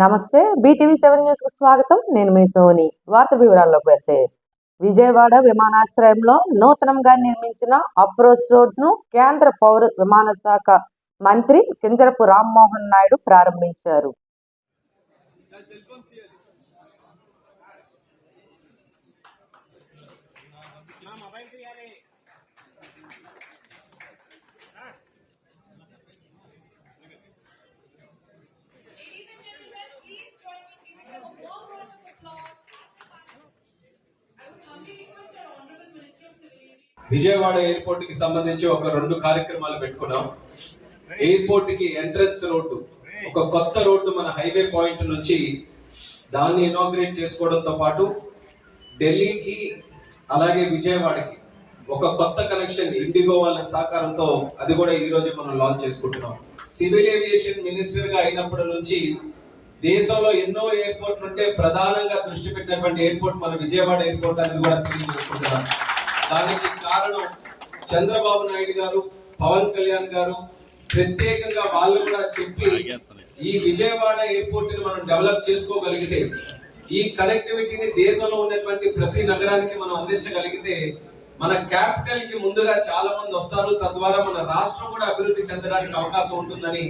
నమస్తే BTV seven న్యూస్కు స్వాగతం. నేను మీ సోని. వార్త వివరాల్లోకి వెళ్తే విజయవాడ విమానాశ్రయంలో నూతనంగా నిర్మించిన అప్రోచ్ రోడ్ను కేంద్ర పౌర విమాన శాఖ మంత్రి కింజరపు రామ్మోహన్ నాయుడు ప్రారంభించారు. విజయవాడ ఎయిర్పోర్ట్కి సంబంధించి ఒక రెండు కార్యక్రమాలు పెట్టుకున్నాం. ఎయిర్పోర్ట్కి ఎంట్రన్స్ రోడ్డు ఒక కొత్త రోడ్డు మన హైవే పాయింట్ నుంచి దాన్ని ఇనాగ్రేట్ చేసుకోవడంతో పాటు ఢిల్లీకి అలాగే విజయవాడకి ఒక కొత్త కనెక్షన్ ఇండిగో వాళ్ళ సహకారంతో అది కూడా ఈ రోజు మనం లాంచ్ చేసుకుంటున్నాం. సివిల్ ఏవియేషన్ మినిస్టర్గా అయినప్పటి నుంచి దేశంలో ఎన్నో ఎయిర్పోర్ట్లు ఉంటే ప్రధానంగా దృష్టి పెట్టినటువంటి ఎయిర్పోర్ట్ మన విజయవాడ ఎయిర్పోర్ట్ అనేది కూడా తెలియజేసుకుంటున్నాం. దానికి కారణం చంద్రబాబు నాయుడు గారు పవన్ కళ్యాణ్ గారు. ప్రత్యేకంగా వాళ్ళు కూడా చెప్పి ఈ విజయవాడ ఎయిర్పోర్ట్ని మనం డెవలప్ చేసుకోగలిగితే ఈ కనెక్టివిటీని దేశంలో ఉన్నటువంటి ప్రతి నగరానికి మనం అందించగలిగితే మన క్యాపిటల్కి ముందుగా చాలా మంది వస్తారు. తద్వారా మన రాష్ట్రం కూడా అభివృద్ధి చెందడానికి అవకాశం ఉంటుందని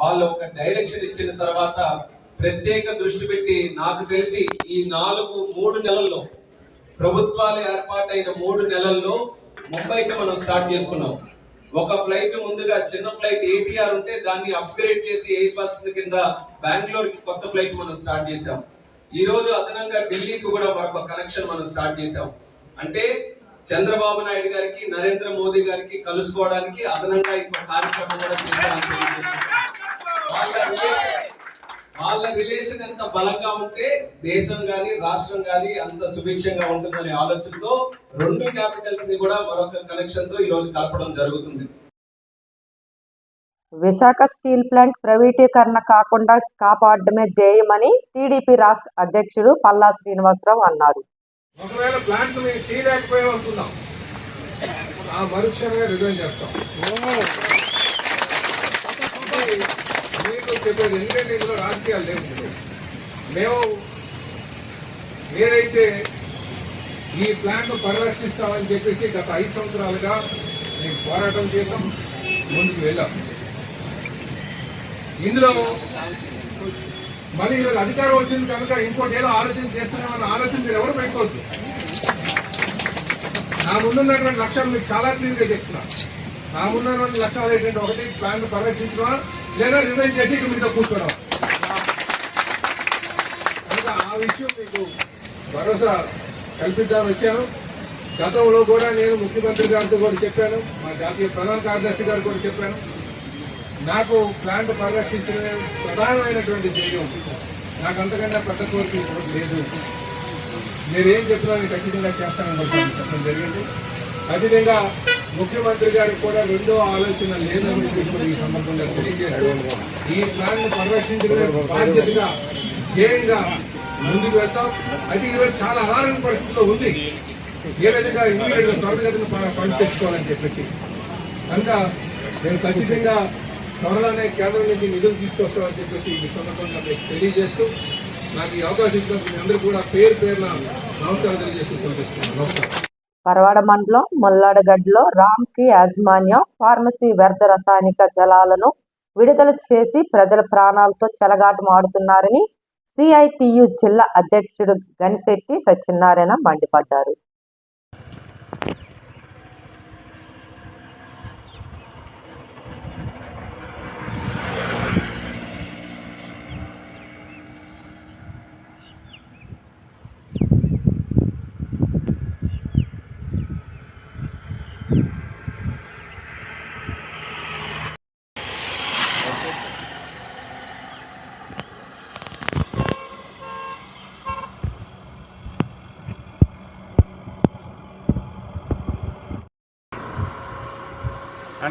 వాళ్ళు ఒక డైరెక్షన్ ఇచ్చిన తర్వాత ప్రత్యేక దృష్టి పెట్టి నాకు తెలిసి ఈ నాలుగు మూడు నెలల్లో ప్రభుత్వాలు ఏర్పాటైన మూడు నెలల్లో ముంబైకి మనం స్టార్ట్ చేసుకున్నాం. ఒక ఫ్లైట్ ముందుగా చిన్న ఫ్లైట్ ఏటీఆర్ ఉంటే దాన్ని అప్గ్రేడ్ చేసి ఎయిర్ బస్ కింద బెంగళూరు కి కొత్త ఫ్లైట్ మనం స్టార్ట్ చేసాం ఈ రోజు అదనంగా ఢిల్లీకి కూడా మరొక కనెక్షన్ మనం స్టార్ట్ చేసాం అంటే చంద్రబాబు నాయుడు గారికి నరేంద్ర మోదీ గారికి కలుసుకోవడానికి అదనంగా ఇంకో కార్యక్రమం కూడా చేశామని తెలియజేస్తున్నాం. వాళ్ళ రిలేషన్ ఎంత బలంగా ఉంటే దేశం గాని రాష్ట్రం గాని అంత సుభిక్షంగా ఉంటుందనే ఆలోచనతో రెండు క్యాపిటల్స్ని కూడా మరొక కనెక్షన్తో ఈ రోజు కలపడం జరుగుతుంది. విశాఖ స్టీల్ ప్లాంట్ ప్రైవేటీకరణ కాకుండా కాపాడడమే ధ్యేయమని టీడీపీ రాష్ట్ర అధ్యక్షుడు పల్లా శ్రీనివాసరావు అన్నారు. ఒకవేళ ప్లాంట్ చేయలేకపోయాం అనుకుందాం ఆ మరుక్షణమే రిజైన్ చేస్తాం. మీకు చెప్పేది ఎందుకంటే ఇందులో రాజకీయాలు లేవు. మేము ఏదైతే ఈ ప్లాంట్ను పరిరక్షిస్తామని చెప్పేసి గత ఐదు సంవత్సరాలుగా మేము పోరాటం చేసాం ముందుకు వెళ్ళాం. ఇందులో మళ్ళీ ఈరోజు అధికారం వచ్చింది కనుక ఇంకోటి ఏదో ఆలోచన చేస్తున్నామన్న ఆలోచన మీరు ఎవరు పెట్టుకోవద్దు. నా ముందున్నటువంటి లక్ష్యాలు మీకు చాలా క్లియర్గా చెప్తున్నా. నా ముందున్నటువంటి లక్ష్యాలు ఏంటంటే ఒకటి ప్లాన్ పరిరక్షించడం లేదా రిజైన్ చేసి ఇక్కడ మీతో కూర్చోవడం కనుక ఆ విషయం మీకు భరోసా కల్పిద్దామని వచ్చాను. గతంలో కూడా నేను ముఖ్యమంత్రి గారితో కూడా చెప్పాను. మా జాతీయ ప్రధాన కార్యదర్శి గారు కూడా చెప్పాను. నాకు ప్లాంట్ పరిరక్షించిన ప్రధానమైనటువంటి ధ్యేయం. నాకు అంతకన్నా పెద్ద కోరిక లేదు. మీరేం చెప్పినా నేను ఖచ్చితంగా చేస్తానని చెప్పాను చెప్పడం జరిగింది. ఖచ్చితంగా ముఖ్యమంత్రి గారికి కూడా రెండో ఆలోచన లేదని చెప్పి ఈ సందర్భంగా తెలియజేస్తూ ఈ ప్లాన్ పరిరక్షించడమే బాధ్యతగా ధ్యేయంగా ముందుకు వెళ్తాం. అది ఈరోజు చాలా అనారోగ్య పరిస్థితిలో ఉంది. ఏ విధంగా ఇమీడియట్ త్వరగతిని పని తెచ్చుకోవాలని చెప్పేసి. కనుక నేను ఖచ్చితంగా త్వరలోనే కేంద్రం నుంచి నిధులు తీసుకొస్తామని చెప్పేసి ఈ సందర్భంగా మీకు తెలియజేస్తూ నాకు ఈ అవకాశం ఇచ్చినందుకు మీ అందరూ కూడా పేరు పేరున నమస్కారం తెలియజేస్తూ పంపిస్తున్నాను నమస్కారం. పరవాడ మండలం ముల్లాడగడ్డలో రామ్కి యాజమాన్యం ఫార్మసీ వ్యర్థ రసాయనిక జలాలను విడుదల చేసి ప్రజల ప్రాణాలతో చెలగాటమాడుతున్నారని సిఐటియు జిల్లా అధ్యక్షుడు గనిశెట్టి సత్యనారాయణ మండిపడ్డారు.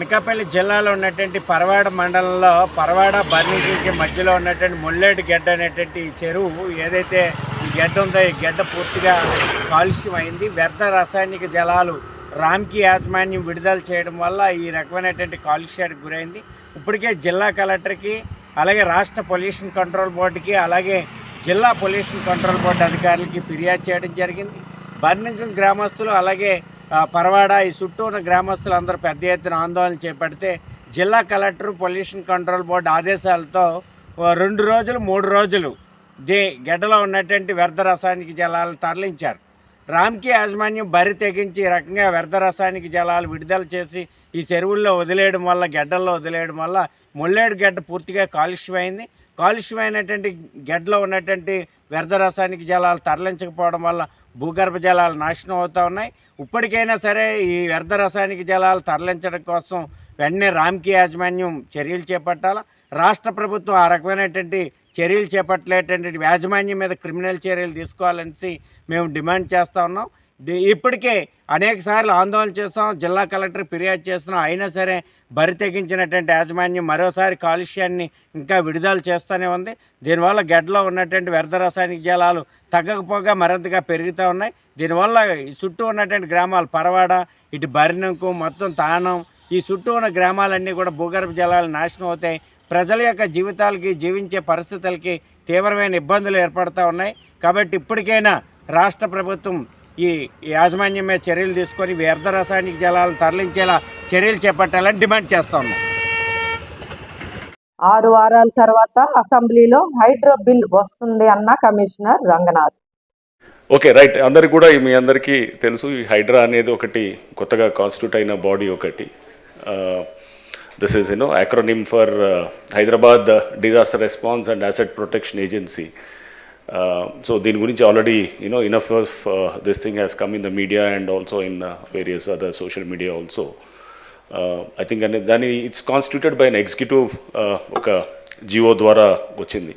అనకాపల్లి జిల్లాలో ఉన్నటువంటి పరవాడ మండలంలో పరవాడ బర్నీకి మధ్యలో ఉన్నటువంటి ముల్లేటి గడ్డ అనేటువంటి చెరువు ఏదైతే ఈ గడ్డ ఉందో ఈ గడ్డ పూర్తిగా కాలుష్యం అయింది. వ్యర్థ రాసాయనిక జలాలు రామ్కి యాజమాన్యం విడుదల చేయడం వల్ల ఈ రకమైనటువంటి కాలుష్యానికి గురైంది. ఇప్పటికే జిల్లా కలెక్టర్కి అలాగే రాష్ట్ర పొల్యూషన్ కంట్రోల్ బోర్డుకి అలాగే జిల్లా పొల్యూషన్ కంట్రోల్ బోర్డు అధికారులకి ఫిర్యాదు చేయడం జరిగింది. బర్నింగం గ్రామస్తులు అలాగే పరవాడ ఈ చుట్టూ ఉన్న గ్రామస్తులందరూ పెద్ద ఎత్తున ఆందోళన చేపడితే జిల్లా కలెక్టర్ పొల్యూషన్ కంట్రోల్ బోర్డు ఆదేశాలతో ఓ రెండు రోజులు మూడు రోజులు దే గడ్డలో ఉన్నటువంటి వ్యర్థ రసాయనిక జలాలు తరలించారు. రామ్కి యాజమాన్యం బరి తెగించి ఈ రకంగా వ్యర్థ రసాయనిక జలాలు విడుదల చేసి ఈ చెరువుల్లో వదిలేయడం వల్ల గడ్డల్లో వదిలేయడం వల్ల ముల్లేడు గడ్డ పూర్తిగా కాలుష్యమైంది. కాలుష్యమైనటువంటి గడ్డలో ఉన్నటువంటి వ్యర్థ రసాయనిక జలాలు తరలించకపోవడం వల్ల భూగర్భ జలాలు నాశనం అవుతూ ఉన్నాయి. ఇప్పటికైనా సరే ఈ వ్యర్థ రసాయనిక జలాలు తరలించడం కోసం వెంటనే రామ్కి యాజమాన్యం చర్యలు చేపట్టాలా? రాష్ట్ర ప్రభుత్వం ఆ రకమైనటువంటి చర్యలు చేపట్టలేటువంటి యాజమాన్యం మీద క్రిమినల్ చర్యలు తీసుకోవాలనేసి మేము డిమాండ్ చేస్తూ ఉన్నాం. ఇప్పటికే అనేక సార్లు ఆందోళన చేస్తాం జిల్లా కలెక్టర్ ఫిర్యాదు చేస్తున్నాం. అయినా సరే బరి తెగించినటువంటి యాజమాన్యం మరోసారి కాలుష్యాన్ని ఇంకా విడుదల చేస్తూనే ఉంది. దీనివల్ల గడ్డలో ఉన్నటువంటి వ్యర్థ రసాయనిక జలాలు తగ్గకపోగా మరింతగా పెరుగుతూ ఉన్నాయి. దీనివల్ల ఈ చుట్టూ ఉన్నటువంటి గ్రామాలు పరవాడ ఇటు బరినంకు మొత్తం తానం ఈ చుట్టూ ఉన్న గ్రామాలన్నీ కూడా భూగర్భ జలాలు నాశనం అవుతాయి. ప్రజల యొక్క జీవితాలకి జీవించే పరిస్థితులకి తీవ్రమైన ఇబ్బందులు ఏర్పడుతూ ఉన్నాయి. కాబట్టి ఇప్పటికైనా రాష్ట్ర ప్రభుత్వం ఈ యాజమాన్యం మీద చర్యలు తీసుకొని వ్యర్థ రసాయనిక జలాలను తరలించేలా చర్యలు చేపట్టాలని డిమాండ్ చేస్తా ఉన్నాం. ఆరు వారాల తర్వాత అసెంబ్లీలో హైడ్రో బిల్ వస్తుంది అన్న కమిషనర్ రంగనాథ్. Okay right. అందరికి కూడా మీ అందరికీ తెలుసు ఈ హైడ్రా అనేది ఒకటి కొత్తగా కాన్స్టిట్యూట్ అయిన బాడీ ఒకటి. This is you know acronym for Hyderabad disaster response and asset protection agency so దీని గురించి already you know enough of this thing has come in the media and also in various other social media also I think అనే దాని it's constituted by an executive ఒక GO ద్వారా వచ్చింది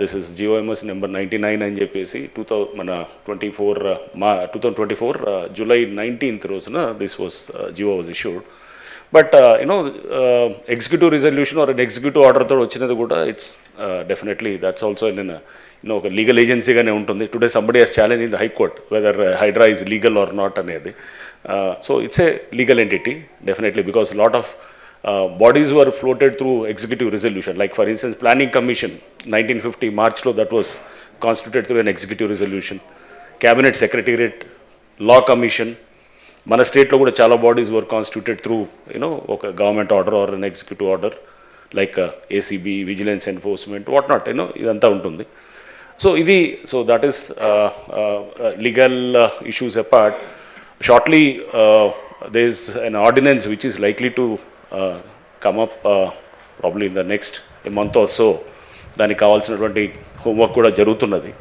this is GO MS number ninety nine అని చెప్పేసి two thou మన twenty four మా two thousand twenty four July nineteenth రోజున this was GO was issued but you know executive resolution or executive ఆర్డర్తో వచ్చినది కూడా it's definitely that's also in ఒక legal ఏజెన్సీగానే ఉంటుంది. Today somebody has challenge in the high court whether HYDRAA is legal or not అనేది. So it's a legal entity definitely because lot of bodies were floated through executive resolution like for instance planning commission nineteen fifty మార్చ్లో that was constituted through an executive resolution cabinet secretariat law commission మన స్టేట్లో కూడా చాలా bodies were constituted through you know government order or an executive order like ACB vigilance enforcement what not you ఇదంతా ఉంటుంది. So ఇది so that is legal issues apart shortly there is an ordinance which is likely to uh, come up the next in month next so దానికి కావాల్సినటువంటి homework కూడా జరుగుతున్నది.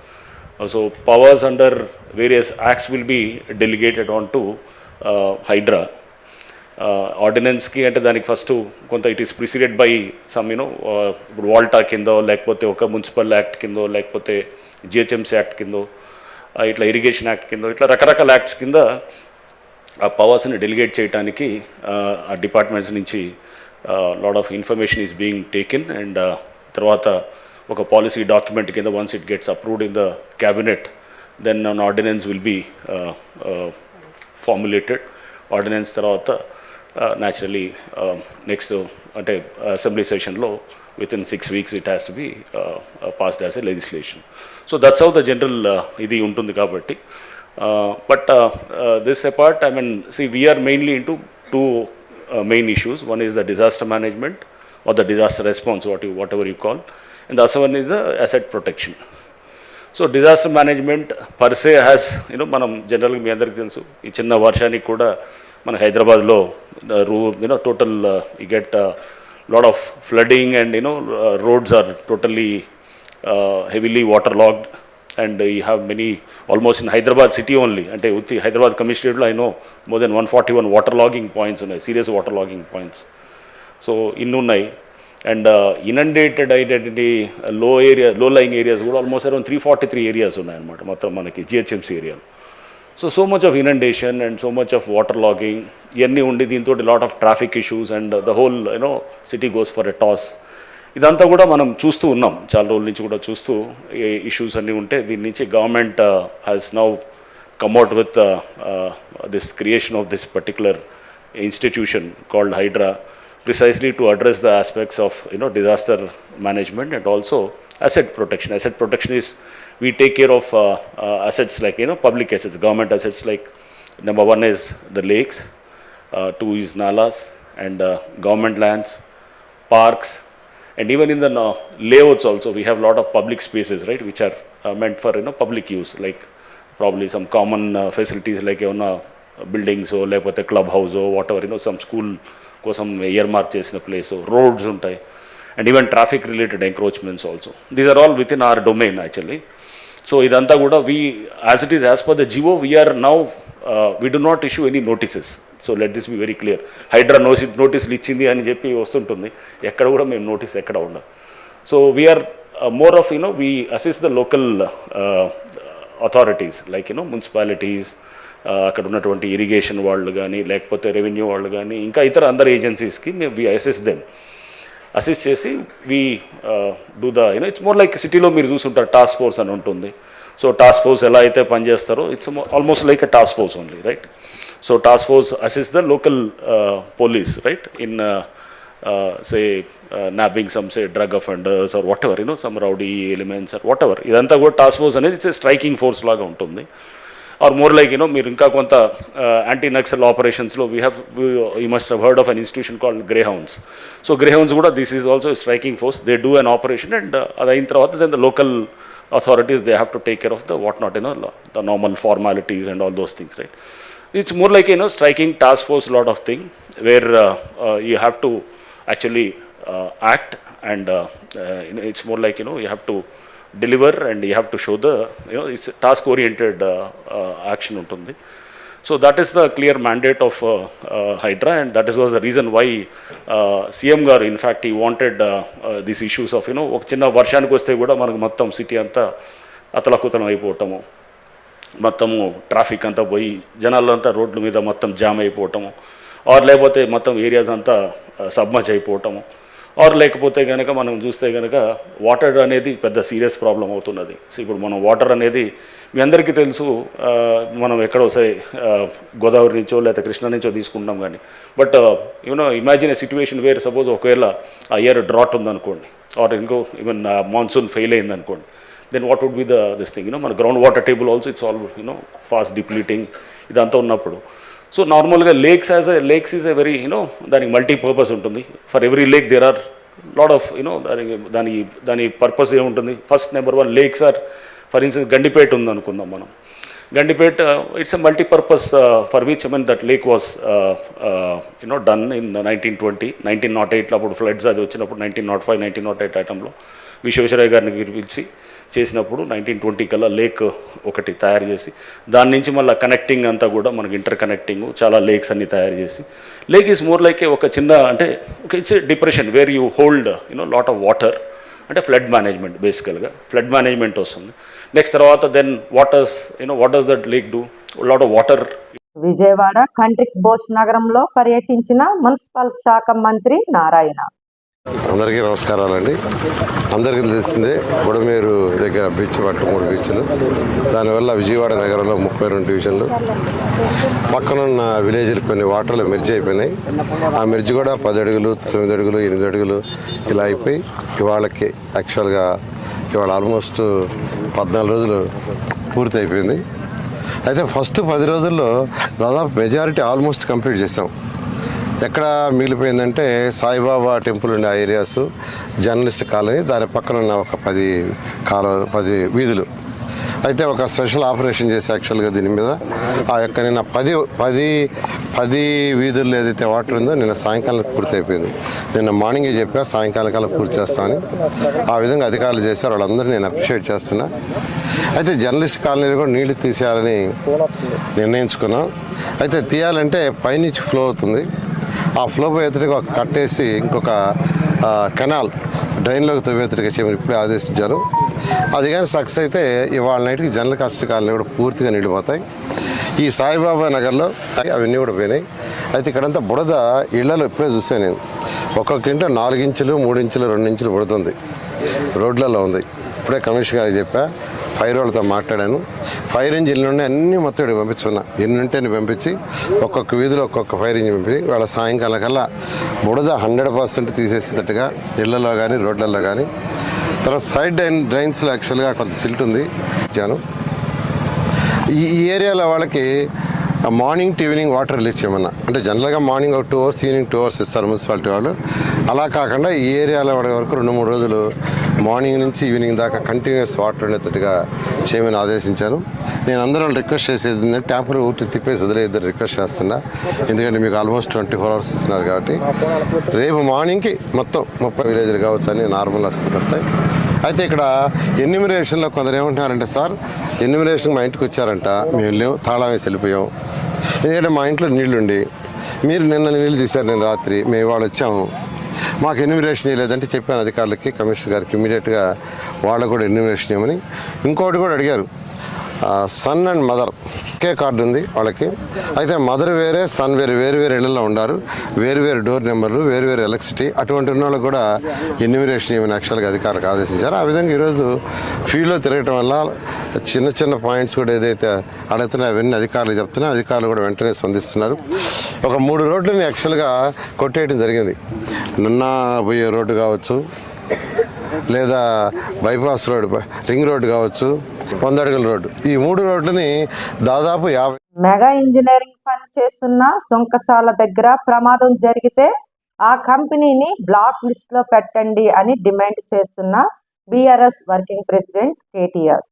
So powers under various acts will be delegated on to HYDRAA ఆర్డినెన్స్కి అంటే దానికి first కొంత it is preceded by some you ఇప్పుడు WALTA కిందో లేకపోతే ఒక మున్సిపల్ యాక్ట్ కిందో లేకపోతే జిహెచ్ఎంసీ యాక్ట్ కిందో ఇట్లా ఇరిగేషన్ యాక్ట్ కిందో ఇట్లా రకరకాల యాక్ట్స్ కింద ఆ పవర్స్ని డెలిగేట్ చేయడానికి ఆ డిపార్ట్మెంట్స్ నుంచి lot of information is being taken and తర్వాత ఒక పాలసీ డాక్యుమెంట్ కింద once it gets approved in the cabinet then ordinance will be formulated ordinance తర్వాత న్యాచురలీ నెక్స్ట్ అంటే అసెంబ్లీ సెషన్లో within six weeks it has to be passed as a legislation so that's how the general ఇది ఉంటుంది కాబట్టి. But this apart I mean see we're mainly into two main issues one is the disaster management or the disaster response what you whatever you call and the one is the asset protection so disaster management per se has you know జనరల్గా మీ అందరికీ తెలుసు. ఈ చిన్న వర్షానికి కూడా మన హైదరాబాద్లో రూ you know total you get lot of flooding and you know roads are totally heavily water logged and you have many almost in Hyderabad city only అంటే ఉత్తి Hyderabad కమిషనరేట్లో I know more than one forty one water logging points ఉన్నాయి serious water logging points so ఇన్ని ఉన్నాయి and inundated identity low area low lying areas కూడా almost around three forty three areas ఉన్నాయన్నమాట మొత్తం మనకి GHMC ఏరియాలో so so much of inundation and so much of water logging ఇవన్నీ ఉండి దీంతో lot of traffic issues and the whole you know city goes for a toss ఇదంతా కూడా మనం చూస్తూ ఉన్నాం చాలా రోజుల నుంచి కూడా చూస్తూ ఏ ఇష్యూస్ అన్నీ ఉంటే దీని నుంచి government has now come out with this creation of this particular institution called HYDRAA precisely to address the aspects of you know disaster management and also asset protection. Asset protection is we take care of uh, uh, assets like you know public assets, government assets like number one is the lakes, uh, two is nalas and uh, government lands, parks, and even in the uh, layouts also we have a lot of public spaces right which are uh, meant for you know public use like probably some common uh, facilities like ఏమన్నా buildings లేకపోతే club house whatever you know some school కోసం year mark చేసిన place roads ఉంటాయి and even traffic related encroachments also these are all within our domain actually So ఇదంతా కూడా we as it is as per the GO we're now we do not issue any notices so let this be very clear HYDRAA నోసి నోటీసులు ఇచ్చింది అని చెప్పి వస్తుంటుంది. ఎక్కడ కూడా మేము నోటీస్ ఎక్కడ ఉండదు. So we're more of you know we assist the local authorities like you know municipalities అక్కడ ఉన్నటువంటి ఇరిగేషన్ వాళ్ళు కానీ లేకపోతే రెవెన్యూ వాళ్ళు కానీ ఇంకా ఇతర అందర్ ఏజెన్సీస్కి మేము వి అసిస్ట్ దెమ్ అసిస్ట్ చేసి we do the you know it's more like సిటీలో మీరు చూసుంటారు టాస్క్ ఫోర్స్ అని ఉంటుంది. సో టాస్క్ ఫోర్స్ ఎలా అయితే పనిచేస్తారో it's almost like a task force only right so task force assist the local police right in say nabbing some say drug offenders or whatever you know some rowdy elements or whatever ఇదంతా కూడా task force అనేది it's striking force లాగా ఉంటుంది. Are more like you know మీరు ఇంకా కొంత anti Naxal ఆపరేషన్స్లో we have you must have heard of an institution called Greyhounds so Greyhounds కూడా this is also striking force they do an operation and అది అయిన తర్వాత then the local authorities they have to take care of the what not you know lo- the normal formalities and all those things right it's more like you know striking task force lot of thing where uh, uh, you have to actually uh, act and uh, uh, you know, it's more like you know you have to deliver and you have to show the you know it's task oriented action ఉంటుంది. So that is the clear mandate of HYDRAA and that is was the reason why CM garu in fact he wanted this issues of you know ఒక చిన్న వర్షానికి వస్తే కూడా మనకు మొత్తం city అంతా అతలకుతలం అయిపోవటము. మొత్తము ట్రాఫిక్ అంతా పోయి జనాలంతా రోడ్ల మీద మొత్తం జామ్ అయిపోవటము. ఆర్ లేకపోతే మొత్తం ఏరియాస్ అంతా uh, సబ్మచ్ అయిపోవటము. ఆర్ లేకపోతే కనుక మనం చూస్తే కనుక వాటర్ అనేది పెద్ద సీరియస్ ప్రాబ్లం అవుతున్నది. సో ఇప్పుడు మనం వాటర్ అనేది మీ అందరికీ తెలుసు మనం ఎక్కడో సే గోదావరి నుంచో లేదా కృష్ణా నుంచో తీసుకుంటాం కానీ. But you know imagine a situation where suppose ఒకవేళ ఆ ఇయర్ డ్రాట్ ఉందనుకోండి ఆర్ ఇంకో ఈవెన్ మాన్సూన్ ఫెయిల్ అయింది అనుకోండి then what would be the this thing you know మన ground water table also it's all you know fast depleting ఇదంతా ఉన్నప్పుడు. So నార్మల్గా lakes as a lakes is a very you know దానికి multi purpose ఉంటుంది for every lake there are lot of you know దానికి దాని దాని purpose ఏముంటుంది? First number one lakes are for instance Gandipet ఉంది అనుకుందాం మనం Gandipet it's a multipurpose for which I mean that lake was you know done in nineteen twenty nineteen nought ఎయిట్లో అప్పుడు floods అది వచ్చినప్పుడు nineteen nought five nineteen nought eight ఐటంలో Visvesvaraya గారిని పిలిచి చేసినప్పుడు నైన్టీన్ ట్వంటీ కల్లా లేక్ ఒకటి తయారు చేసి దాని నుంచి మళ్ళీ కనెక్టింగ్ అంతా కూడా మనకి ఇంటర్ కనెక్టింగ్ చాలా లేక్స్ అన్ని తయారు చేసి. లేక్ ఈజ్ మోర్ లైక్ ఒక చిన్న అంటే it's depression where you hold you know lot of water అంటే ఫ్లడ్ మేనేజ్మెంట్ బేసికల్గా ఫ్లడ్ మేనేజ్మెంట్ వస్తుంది. నెక్స్ట్ తర్వాత then waters you know what does that lake do lot of water Vijayawada కంట్రిక్ బోస్ నగరంలో పర్యటించిన మున్సిపల్ శాఖ మంత్రి నారాయణ. అందరికీ నమస్కారాలండి. అందరికీ తెలిసిందే బుడమేరు దగ్గర బీచ్ పట్టు మూడు బీచ్లు. దానివల్ల విజయవాడ నగరంలో ముప్పై రెండు డివిజన్లు. పక్కనున్న విలేజ్లు కొన్ని వాటర్లు మెర్జ్ అయిపోయినాయి. ఆ మెర్జ్ కూడా పది అడుగులు తొమ్మిది అడుగులు ఎనిమిది అడుగులు ఇలా అయిపోయి ఇవాళకి యాక్చువల్గా ఇవాళ ఆల్మోస్ట్ పద్నాలుగు రోజులు పూర్తి అయిపోయింది. అయితే ఫస్ట్ పది రోజుల్లో దాదాపు మెజారిటీ ఆల్మోస్ట్ కంప్లీట్ చేసాం. ఎక్కడ మిగిలిపోయిందంటే సాయిబాబా టెంపుల్ ఉండే ఆ ఏరియాస్. జర్నలిస్ట్ కాలనీ దాని పక్కన ఉన్న ఒక పది కాల పది వీధులు. అయితే ఒక స్పెషల్ ఆపరేషన్ చేసి యాక్చువల్గా దీని మీద. ఆ యొక్క నిన్న పది పది పది వీధుల్లో ఏదైతే వాటర్ ఉందో నిన్న సాయంకాలం పూర్తి అయిపోయింది నిన్న మార్నింగే చెప్పా సాయంకాలం కల్లా పూర్తి చేస్తామని. ఆ విధంగా అధికారులు చేశారు వాళ్ళందరూ నేను అప్రిషియేట్ చేస్తున్నా. అయితే జర్నలిస్ట్ కాలనీలో కూడా నీళ్ళు తీసేయాలని నిర్ణయించుకున్నాం. అయితే తీయాలంటే పైనుంచి ఫ్లో అవుతుంది. ఆ ఫ్లో ఎదురుగా ఒక కట్టేసి ఇంకొక కెనాల్ డ్రైన్లోకి తవ్వేతరిగా చేయమని ఇప్పుడే ఆదేశించారు. అది కానీ సక్సెస్ అయితే ఇవాళ నైట్కి జనరల్ కష్టకాలని కూడా పూర్తిగా నిండిపోతాయి. ఈ సాయిబాబా నగర్లో అవన్నీ కూడా పోయినాయి. అయితే ఇక్కడంతా బుడద ఇళ్ళలో ఇప్పుడే చూసాను నేను. ఒక్కొక్క ఇంట్లో నాలుగు ఇంచులు మూడు ఇంచులు రెండు ఇంచులు బుడతుంది రోడ్లలో ఉంది. ఇప్పుడే కమిషన్ గారికి చెప్పా ఫైర్ వాళ్ళతో మాట్లాడాను. ఫైర్ ఇంజిన్ నుండి అన్ని మొత్తం ఇక్కడికి పంపించుకున్నా. ఎన్ని ఉంటే పంపించి ఒక్కొక్క వీధిలో ఒక్కొక్క ఫైర్ ఇంజిన్ పంపించి వాళ్ళ సాయంకాలం కల్లా బుడద హండ్రెడ్ పర్సెంట్ తీసేసేటట్టుగా ఇళ్ళలో కానీ రోడ్లలో కానీ తర్వాత సైడ్ డ్రైన్ డ్రైన్స్లో యాక్చువల్గా కొంత సిల్ట్ ఉంది. ఇచ్చాను. ఈ ఈ ఏరియాలో వాళ్ళకి morning to evening water release చేయమన్నా. అంటే జనరల్గా మార్నింగ్ ఒక two hours evening two hours ఇస్తారు మున్సిపాలిటీ వాళ్ళు. అలా కాకుండా ఈ ఏరియాలో వాడి వరకు రెండు మూడు రోజులు మార్నింగ్ నుంచి ఈవినింగ్ దాకా కంటిన్యూస్ వాటర్ ఉండేటట్టుగా చేయమని ఆదేశించాను నేను అందరం రిక్వెస్ట్ చేసేది ఏంటంటే ట్యాంపర్ ఊటి తిప్పేసి వదిలేద్దరు రిక్వెస్ట్ చేస్తున్నా. ఎందుకంటే మీకు ఆల్మోస్ట్ ట్వంటీ ఫోర్ అవర్స్ ఇస్తున్నారు కాబట్టి. రేపు మార్నింగ్కి మొత్తం ముప్పై విలేజ్లు కావచ్చు అని నార్మల్ స్థితికి వస్తాయి. అయితే ఇక్కడ ఎన్యూమిరేషన్లో కొందరు ఏమంటున్నారంటే సార్ ఎన్యూమిరేషన్ మా ఇంటికి వచ్చారంట. మేము లేవు తాళం వేసి వెళ్ళిపోయాం. ఎందుకంటే మా ఇంట్లో నీళ్ళుండి. మీరు నిన్న నీళ్ళు తీశారు నేను రాత్రి. మేము ఇవాళ వచ్చాము. మాకు ఎన్యూమినేషన్ చేయలేదంటే చెప్పాను అధికారులకి కమిషనర్ గారికి ఇమీడియట్గా వాళ్ళకు కూడా ఎన్యూమినేషన్ చేయమని ఇంకోటి కూడా అడిగారు. సన్ అండ్ మదర్ ఒకే కార్డు ఉంది వాళ్ళకి. అయితే మదర్ వేరే సన్ వేరే వేరు వేరు ఇళ్ళలో ఉండారు. వేరు వేరు డోర్ నెంబర్లు వేరు వేరు ఎలక్ట్రిసిటీ అటువంటి ఉన్న వాళ్ళకి కూడా ఎన్యూమిరేషన్ ఏమైనా యాక్చువల్గా అధికారులకు ఆదేశించారు? ఆ విధంగా ఈరోజు ఫీల్డ్లో తిరగటం వల్ల చిన్న చిన్న పాయింట్స్ కూడా ఏదైతే అడుగుతున్నాయో అవన్నీ అధికారులు చెప్తున్నా అధికారులు కూడా వెంటనే స్పందిస్తున్నారు. ఒక మూడు రోడ్లని యాక్చువల్గా కొట్టేయడం జరిగింది. నిన్న పోయే రోడ్డు కావచ్చు లేదా బైపాస్ రోడ్ రింగ్ రోడ్డు కావచ్చు వంద అడుగుల రోడ్డు. ఈ మూడు రోడ్లని దాదాపు యాభై మెగా ఇంజనీరింగ్ పని చేస్తున్న సుంకసాల దగ్గర ప్రమాదం జరిగితే ఆ కంపెనీని బ్లాక్ లిస్ట్లో పెట్టండి అని డిమాండ్ చేస్తున్న BRS working president KTR.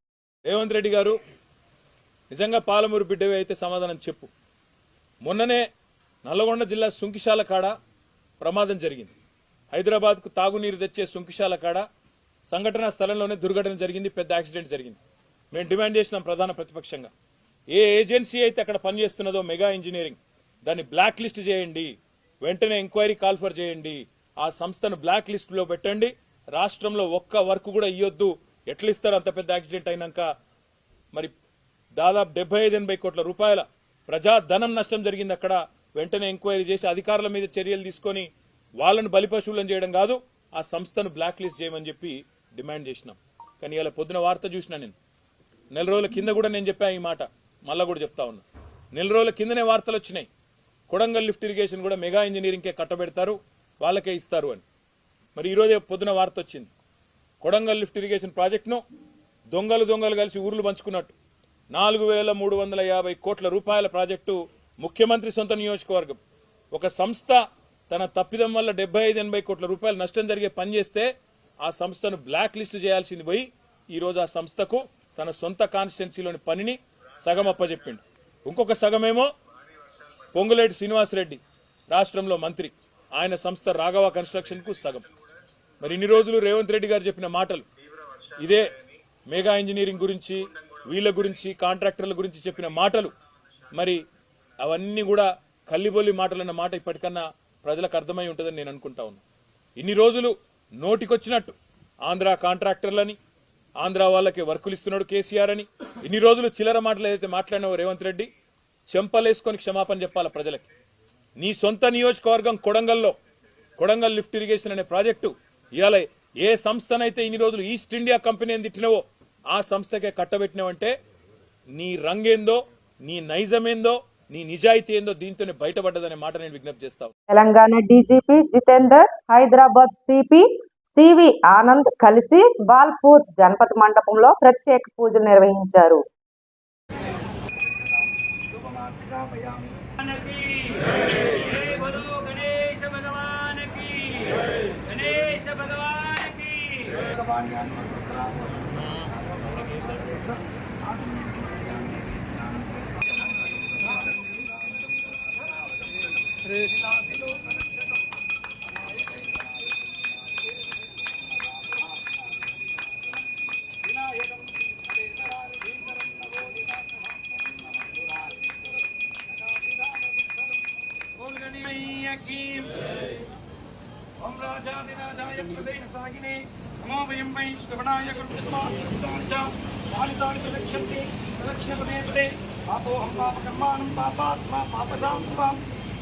Revanth Reddy గారు నిజంగా పాలమూరు బిడ్డవి అయితే సమాధానం చెప్పు. మొన్ననే నల్లగొండ జిల్లా సుంకిశాల కాడ ప్రమాదం జరిగింది. హైదరాబాద్కు తాగునీరు తెచ్చే సుంకిశాల కాడ సంఘటనా స్థలంలోనే దుర్ఘటన జరిగింది పెద్ద యాక్సిడెంట్ జరిగింది. మేము డిమాండ్ చేసినాం ప్రధాన ప్రతిపక్షంగా. ఏ ఏజెన్సీ అయితే అక్కడ పనిచేస్తున్నదో మెగా ఇంజనీరింగ్ దాన్ని బ్లాక్ లిస్ట్ చేయండి వెంటనే ఎంక్వైరీ కాల్ఫర్ చేయండి ఆ సంస్థను బ్లాక్ లిస్ట్లో పెట్టండి రాష్ట్రంలో ఒక్క వర్క్ కూడా ఇవ్వద్దు ఎట్లా ఇస్తారు అంత పెద్ద యాక్సిడెంట్ అయినాక? మరి దాదాపు డెబ్బై ఐదు ఎనభై కోట్ల రూపాయల ప్రజా ధనం నష్టం జరిగింది అక్కడ వెంటనే ఎంక్వైరీ చేసి అధికారుల మీద చర్యలు తీసుకొని వాళ్ళను బలిపశువులను చేయడం కాదు ఆ సంస్థను బ్లాక్ లిస్ట్ చేయమని చెప్పి డిమాండ్ చేసినాం. కానీ ఇలా పొద్దున వార్త చూసినా నేను. నెల రోజుల కింద కూడా నేను చెప్పాను ఈ మాట. మళ్ళా కూడా చెప్తా ఉన్నా. నెల రోజుల కిందనే వార్తలు వచ్చినాయి. కొడంగల్ లిఫ్ట్ ఇరిగేషన్ కూడా మెగా ఇంజనీరింగ్కే కట్టబెడతారు. వాళ్ళకే ఇస్తారు అని. మరి ఈరోజే పొద్దున వార్త వచ్చింది. కొడంగల్ లిఫ్ట్ ఇరిగేషన్ ప్రాజెక్టును దొంగలు దొంగలు కలిసి ఊర్లు పంచుకున్నట్టు. నాలుగు వేల మూడు వందల యాభై కోట్ల రూపాయల ప్రాజెక్టు ముఖ్యమంత్రి సొంత నియోజకవర్గం. ఒక సంస్థ తన తప్పిదం వల్ల డెబ్బై ఐదు ఎనభై కోట్ల రూపాయలు నష్టం జరిగే పనిచేస్తే ఆ సంస్థను బ్లాక్ లిస్ట్ చేయాల్సింది పోయి ఈ రోజు ఆ సంస్థకు తన సొంత కాన్స్టిట్యున్సీలోని పనిని సగం అప్పచెప్పిండు ఇంకొక సగమేమో పొంగులేటి శ్రీనివాసరెడ్డి రాష్ట్రంలో మంత్రి. ఆయన సంస్థ రాఘవ కన్స్ట్రక్షన్కు సగం. మరి ఇన్ని రోజులు రేవంత్ రెడ్డి గారు చెప్పిన మాటలు. ఇదే మెగా ఇంజనీరింగ్ గురించి వీళ్ళ గురించి కాంట్రాక్టర్ల గురించి చెప్పిన మాటలు. మరి అవన్నీ కూడా కల్లిబొల్లి మాటలన్న మాట ఇప్పటికన్నా ప్రజలకు అర్థమై ఉంటుందని నేను అనుకుంటా ఉన్నా. ఇన్ని రోజులు నోటికొచ్చినట్టు ఆంధ్ర కాంట్రాక్టర్లని ఆంధ్ర వాళ్ళకి వర్కులు ఇస్తున్నాడు కేసీఆర్ అని. ఇన్ని రోజులు చిల్లర మాటలు ఏదైతే మాట్లాడినావు రేవంత్ రెడ్డి చెంపలేసుకొని క్షమాపణ చెప్పాల ప్రజలకి? నీ సొంత నియోజకవర్గం కొడంగల్లో కొడంగల్ లిఫ్ట్ ఇరిగేషన్ అనే ప్రాజెక్టు ఇవాళ ఏ సంస్థనైతే ఇన్ని రోజులు ఈస్ట్ ఇండియా కంపెనీ అని తిట్టినవో ఆ సంస్థకే కట్టబెట్టినావంటే నీ రంగేందో నీ నైజమేందో నీ నిజాయితీ ఏందో దీంతోనే బయటపడ్డదనే మాట నేను విజ్ఞప్తి చేస్తాను Telangana DGP Jitender Hyderabad CP CV Anand కలిసి బాల్పూర్ జనపతి మండపంలో ప్రత్యేక పూజలు నిర్వహించారు భగవాన్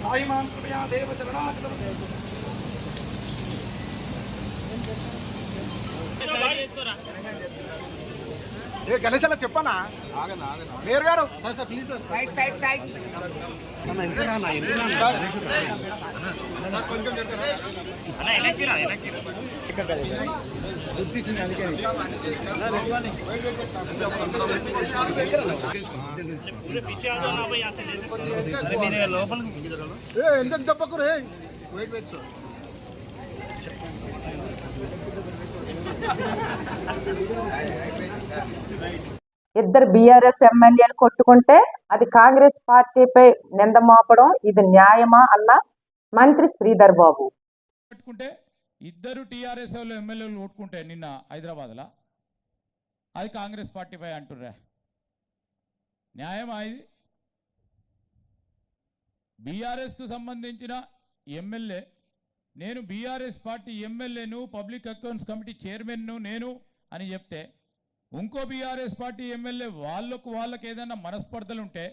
పాం సాయిమాం కృపయా దేవ ఏ గణేష్ అలా చెప్పనా? మేయర్ గారు. సైడ్ సైడ్ సైడ్ ఏ ఎందుకు తప్పకు రే? వెయిట్ వెయిట్ ఇద్దరు బీఆర్ఎస్ ఎమ్మెల్యేలు కొట్టుకుంటే అది కాంగ్రెస్ పార్టీపై నింద మోపడం ఇది న్యాయమా అన్న మంత్రి శ్రీధర్ బాబు. పెట్టుకుంటే ఇద్దరు టీఆర్ఎస్ వాళ్ళు ఎమ్మెల్యేలు ఓట్టుకుంటే నిన్న హైదరాబాద్లో అది కాంగ్రెస్ పార్టీపై అంటుర్రా. న్యాయమా ఇది? బీఆర్ఎస్కు సంబంధించిన ఎమ్మెల్యే నేను బీఆర్ఎస్ పార్టీ ఎమ్మెల్యేను పబ్లిక్ అకౌంట్స్ కమిటీ చైర్మన్ను నేను అని చెప్తే ఇంకో బీఆర్ఎస్ పార్టీ ఎమ్మెల్యే వాళ్ళకు వాళ్ళకి ఏదైనా మనస్పర్ధలు ఉంటే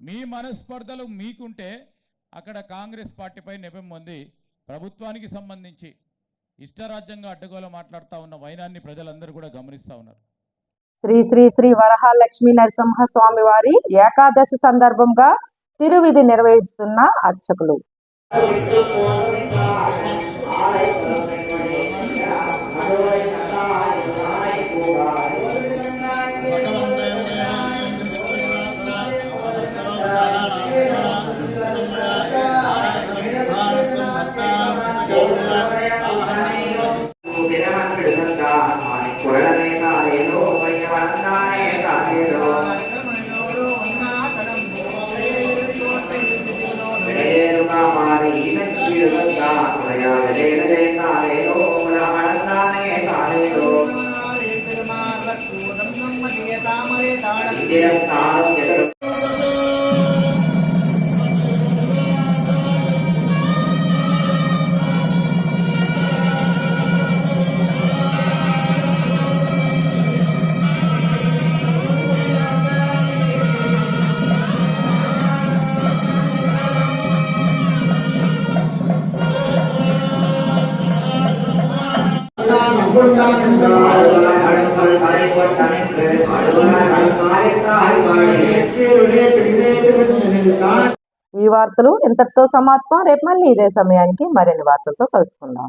మీ మనస్పర్ధలు మీకుంటే అక్కడ కాంగ్రెస్ పార్టీపై నెపం పొంది ప్రభుత్వానికి సంబంధించి ఇష్టరాజ్యంగా అడ్డగోల మాట్లాడుతూ ఉన్న వైనాన్ని ప్రజలందరూ కూడా గమనిస్తూ ఉన్నారు. శ్రీ శ్రీ శ్రీ వరహాలక్ష్మీ నరసింహ స్వామి వారి ఏకాదశి సందర్భంగా తిరువిధి నిర్వహిస్తున్న అర్చకులు. వార్తలు. ఇంతటితో సమాత్మ రేపు మళ్ళీ ఇదే సమయానికి మరిన్ని వార్తలతో కలుసుకుందాం.